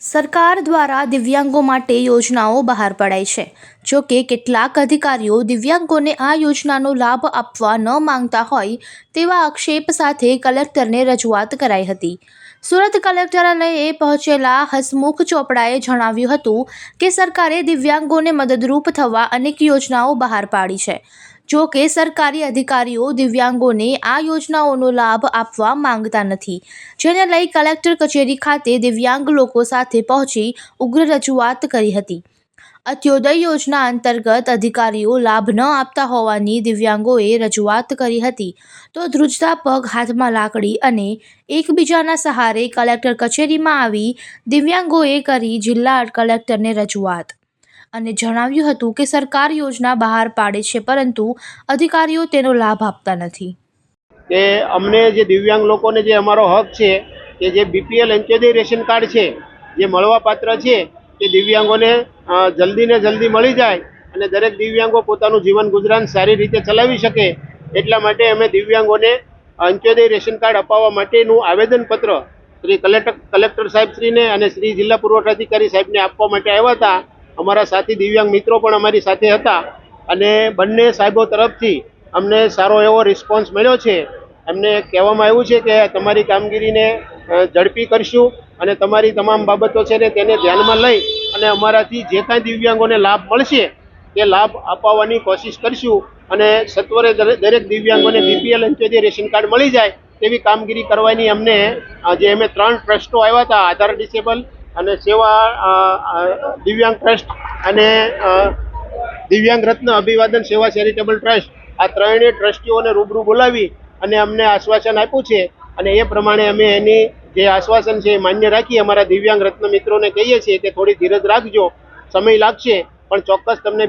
સરકાર દ્વારા દિવ્યાંગો માટે યોજનાઓ બહાર પડાય છે. જો કે કેટલાક અધિકારીઓ દિવ્યાંગોને આ યોજનાનો લાભ આપવા ન માંગતા હોય તેવા આક્ષેપ સાથે કલેક્ટરને રજૂઆત કરાઈ હતી. સુરત કલેક્ટરાલયે પહોંચેલા હસમુખ ચોપડાએ જણાવ્યું હતું કે સરકારે દિવ્યાંગોને મદદરૂપ થવા અનેક યોજનાઓ બહાર પાડી છે. જો કે સરકારી અધિકારીઓ દિવ્યાંગોને આ યોજનાઓનો લાભ આપવા માંગતા નથી. જેને લઈ કલેક્ટર કચેરી ખાતે દિવ્યાંગ લોકો સાથે પહોંચી ઉગ્ર રજૂઆત કરી હતી. અત્યોદય યોજના અંતર્ગત અધિકારીઓ લાભ ન આપતા હોવાની દિવ્યાંગોએ રજૂઆત કરી હતી. તો ધ્રુજતા પગ હાથમાં લાકડી અને એકબીજાના સહારે કલેક્ટર કચેરીમાં આવી દિવ્યાંગોએ કરી જિલ્લા કલેક્ટરને રજૂઆત. અને જણાવ્યું હતું કે સરકાર યોજના બહાર પાડે છે, પરંતુ અધિકારીઓ તેનો લાભ આપતા નથી. કે અમને જે દિવ્યાંગ લોકોને જે અમારો હક છે, કે જે બીપીએલ અંત્યોદય રેશન કાર્ડ છે, જે મળવાપાત્ર છે, તે દિવ્યાંગોને જલ્દીને જલ્દી મળી જાય અને દરેક દિવ્યાંગો પોતાનું જીવન ગુજરાન સારી રીતે ચલાવી શકે એટલા માટે અમે દિવ્યાંગોને અંત્યોદય રેશન કાર્ડ અપાવવા માટેનું આવેદનપત્ર શ્રી કલેક્ટર કલેક્ટર સાહેબશ્રીને અને શ્રી જિલ્લા પુરવઠા અધિકારી સાહેબને આપવા માટે આવ્યા હતા. અમારા સાથી દિવ્યાંગ મિત્રો પણ અમારી સાથે હતા અને બંને સાહેબો તરફથી અમને સારો એવો રિસ્પોન્સ મળ્યો છે. એમને કહેવામાં આવ્યું છે કે તમારી કામગીરીને ઝડપી કરશું અને તમારી તમામ બાબતો છે ને તેને ધ્યાનમાં લઈ અને અમારાથી જે કાંઈ દિવ્યાંગોને લાભ મળશે તે લાભ અપાવવાની કોશિશ કરશું અને સત્વરે દરે- દરેક દિવ્યાંગોને બીપીએલ અંત્યોદય રેશન કાર્ડ મળી જાય તેવી કામગીરી કરવાની અમને જે અમે ત્રણ ટ્રસ્ટો આવ્યા હતા, આધાર, ડિસેબલ અને સેવા દિવ્યાંગ ટ્રસ્ટ અને દિવ્યાંગ રત્ન અભિવાદન સેવા ચેરિટેબલ ટ્રસ્ટ આ ત્રણેય ટ્રસ્ટીઓને રૂબરૂ બોલાવી અને અમને આશ્વાસન આપ્યું છે. અને એ પ્રમાણે અમે એની જે આશ્વાસન છે એ માન્ય રાખી અમારા દિવ્યાંગ રત્ન મિત્રોને કહીએ છીએ કે થોડી ધીરજ રાખજો. સમય લાગશે, પણ ચોક્કસ તમને